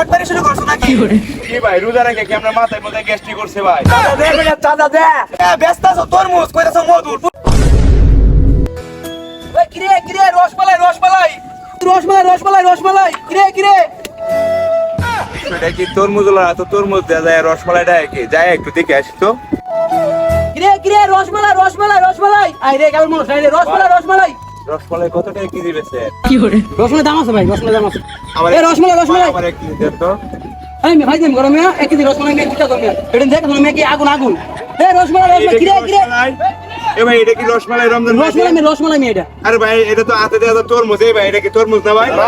বাটপারি শুরু করছ নাকি? কি ভাই রোজা রেখে কি আপনার মাথায় মধ্যে গ্যাস্ট্রিক করছে ভাই? চাঁদা দে চাঁদা দে। ব্যস্ত আছো তরমুজ কইতাছো মধুর। কিরে কিরে রসমালাই রসমালাই। রসমালাই রসমালাই রসমালাই। কিরে কিরে। এটা কি তরমুজ না? তো তরমুজ দেওয়া যায় রসমালাইটা কি? যায় একটু দেখে আসি তো। কিরে কিরে রসমালাই রসমালাই রসমালাই। আই রে কেমন আই রে রসমালাই রসমালাই। রসমালাই কত টাকা কেজি বেচে? রসমালাই দাম আছে ভাই রসমালাই দাম আছে। আমার এ রসমালাই রসমালাই। আমার এক কেজি দেন তো। এই ভাই দেন গরমে এক কেজি রসমালাই মে দুটা গরমে এটা দেখ মে কি আগুন আগুন। এ রসমালাই রসমালাই কিরে কিরে? এ ভাই এটা কি রসমালাই রমজান রসমালাই মে রসমালাই মে এটা। আরে ভাই এটা তো হাতে দেওয়া তো তরমুজ এই ভাই এটা কি তরমুজ না ভাই? এটা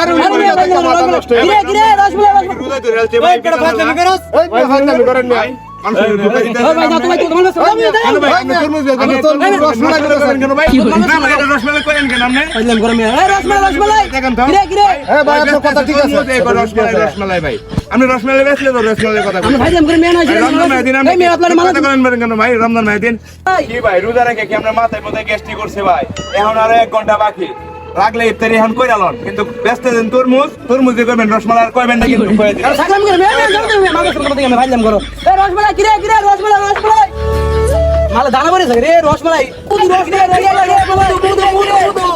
আরে রসমালাই রসমালাই, কিরে কিরে রসমালাই রসমালাই। ভাই, ধোঁকা দিতে ওই ভাই রসমালাই করেন ভাই? না, ভাই, এটা রসমালাই ভাই, তরমুজ, এই রসমালাই, রসমালাই ভাই। আপনি রসমালাই বেচলে তো রসমালাই। কথা ভাই, রমজান ভাই? দিন। কি ভাই রোজা রেখে কি আপনার মাথায় মধ্যে গ্যাস্ট্রিক করছে ভাই? এখন আরও এক ঘণ্টা বাকি। রাখলে ইফতারি এখন কই আলন কিন্তু ব্যস্ত দিন তরমুজ তরমুজ দিয়ে করবেন রসমালাই আর কইবেন না কিন্তু কয়ে দিন। করে মে মে যাও তো মে মালা করতে আমি ভাইলাম গরম এ রসমালাই কিরে কিরে রসমালাই রসমালাই মালা দানা পড়ে রে রসমালাই মুদু রসমালাই রসমালাই মুদু মুদু মুদু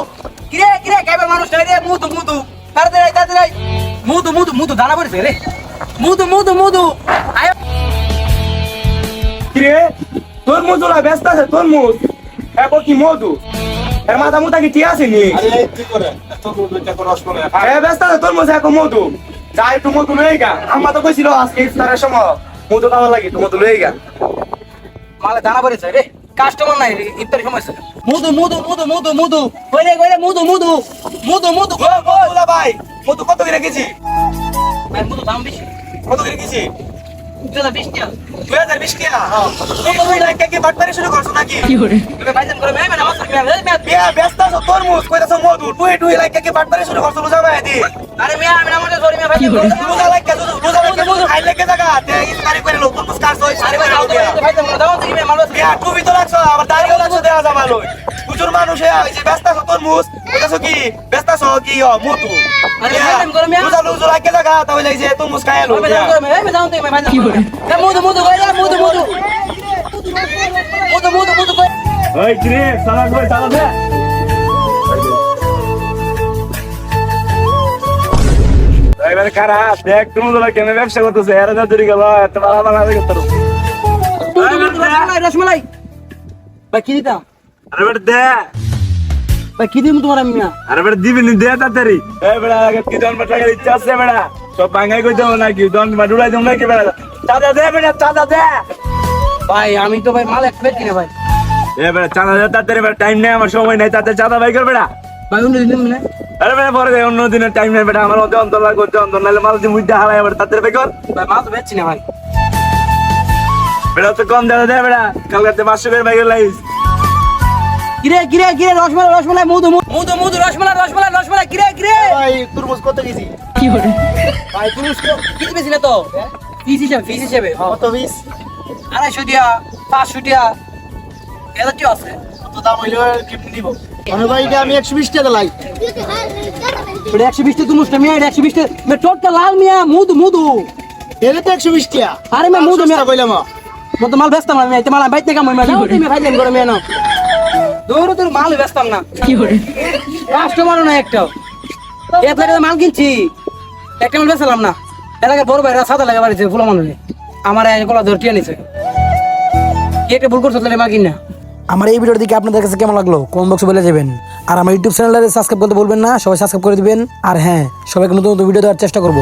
কিরে কিরে কেবে মানুষ রে মুদু মুদু তাড়াতাড়ি তাড়াতাড়ি মুদু মুদু মুদু দানা পড়েছে রে মুদু মুদু মুদু আয় কিরে তরমুজ ওরা ব্যস্ত আছে তরমুজ কি মধু এর মাথা মুথা কি ঠিক আছে নি? এ ব্যস্ত আছে তরমুজ এখন মধু। যা একটু মধু লয়ে গা। আম্মা তো কইছিল আজকে ইফতারের সময় মধু খাওয়া লাগে তো মধু লয়ে গা। মালে দানা পড়েছে রে। কাস্টমার নাই রে ইফতারি সময় আছে। মুদু মুদু মুদু মুদু মুদু কইরে কইরে মুদু মুদু মুদু মুদু ও বলা ভাই মধু কত করে কেজি? ভাই মুদু দাম বেশি। কত করে কেজি? শুরু করছ নাকি? তুমি ভাইজান করে মে মে নামাজ পড়ি মে মে বিয়া ব্যস্ত আছো তরমুজ কইতাছো মধু। টুই টুই লাগে কি বাটপারি শুরু করছ রোজা ভাই দি? আরে মে আমি নামাজ পড়ি মে ভাইজান করে রোজা লাগে রোজা লাগে মধু খাই লাগে জায়গা? তে ইফতারি করে লোক তরমুজ কাটছো আরে ভাই যাও তো ভাইজান করে দাও তুমি মে মালুস বিয়া টুপি তো লাগছো আবার দাড়িও লাগছো দেয়া যাবা লই প্রচুর মানুষ এই যে ব্যস্ত আছো তরমুজ কইতাছো কি? ব্যস্ত আছো কি ও মধু। আরে ভাইজান করে মে রোজা রোজা লাগে জায়গা তাহলে এই যে তরমুজ খাই লো ভাইজান করে মে মে যাও তো মে ভাইজান করে মে মুদু মুদু কইরা মুদু মুদু মুদু মুদু মুদু কই? ওই কিরে সালা কই সালা দে এবারে কারা? দেখ তুমি তো কেন ব্যবসা করতেছে? এরা যা দূরে গেল এত ভালো ভালো লাগে তোর। রসমালাই। ভাই কি দিতাম? আরে বেটা দে। ভাই কি দিম তোমার আমি না? আরে বেটা দিবি নি দে তাড়াতাড়ি। এই বেটা আগে কি দন টাকার ইচ্ছা আছে বেটা? সব ভাঙাই কই দেবো নাকি? দন বা ডুলাই দেবো নাকি বেটা? চাঁদা দে বেটা চাঁদা দে। ভাই আমি তো ভাই মাল এক প্লেট কিনে ভাই। এ চাঁদা তাড়াতাড়ি বেটা টাইম নেই আমার সময় নাই তাতে চাঁদা ভাই কর ভাই অন্য দিন আরে বেটা পরে দে, অন্য দিনের টাইম নেই বেটা আমার মধ্যে অন্তর লাগবে অন্তর নাহলে মাল দিয়ে মুইটা হারাই বেটা তাড়াতাড়ি ভাই কর। ভাই মাল তো বেচছি না ভাই। বেটা তো কম দেওয়া দে বেটা কালকে পাঁচশো করে ভাই লাইস। কিরে কিরে কিরে রসমালাই রসমালাই মুদু মুদু মুদু রসমালাই রসমালাই রসমালাই কিরে কিরে? ভাই তরমুজ কত কেজি? ভাই পুরুষ তো কিছু বেশি না তো? পিস হিসেবে পিস হিসেবে। কত পিস? আড়াইশো টিয়া পাঁচশো টিয়া এত টিয়া আছে? কত দাম হইলে কেমনি মানে ভাই এটা আমি টাকা লাই। তুমি মিয়া এটা মে টোটকা লাল মিয়া মুদু মুদু। এটা তো একশো বিশ টাকা। আরে মে মুদু মিয়া। কইলাম মতো মাল ব্যস্তাম না আমি মাল বাইতে কাম আমি যাও তুমি ভাই দেন করে দৌড় তোর মাল না। কি করে? কাস্টমারও না মাল কিনছি। একটা মাল বেচালাম না। এলাকার বড় ভাইরা সাদা লাগা বাড়িছে ফুলা মানুষে। আমার এই গলা ধরে টিয়া নিছে। কি একটা ভুল করছ তাহলে মা কিনা আমার এই ভিডিওর দেখে আপনাদের কাছে কেমন লাগল? কমেন্ট বক্সে বলে যাবেন। আর আমার ইউটিউব চ্যানেলটা সাবস্ক্রাইব করতে বলবেন না, সবাই সাবস্ক্রাইব করে দিবেন। আর হ্যাঁ সবাইকে নতুন নতুন ভিডিও দেওয়ার চেষ্টা করব।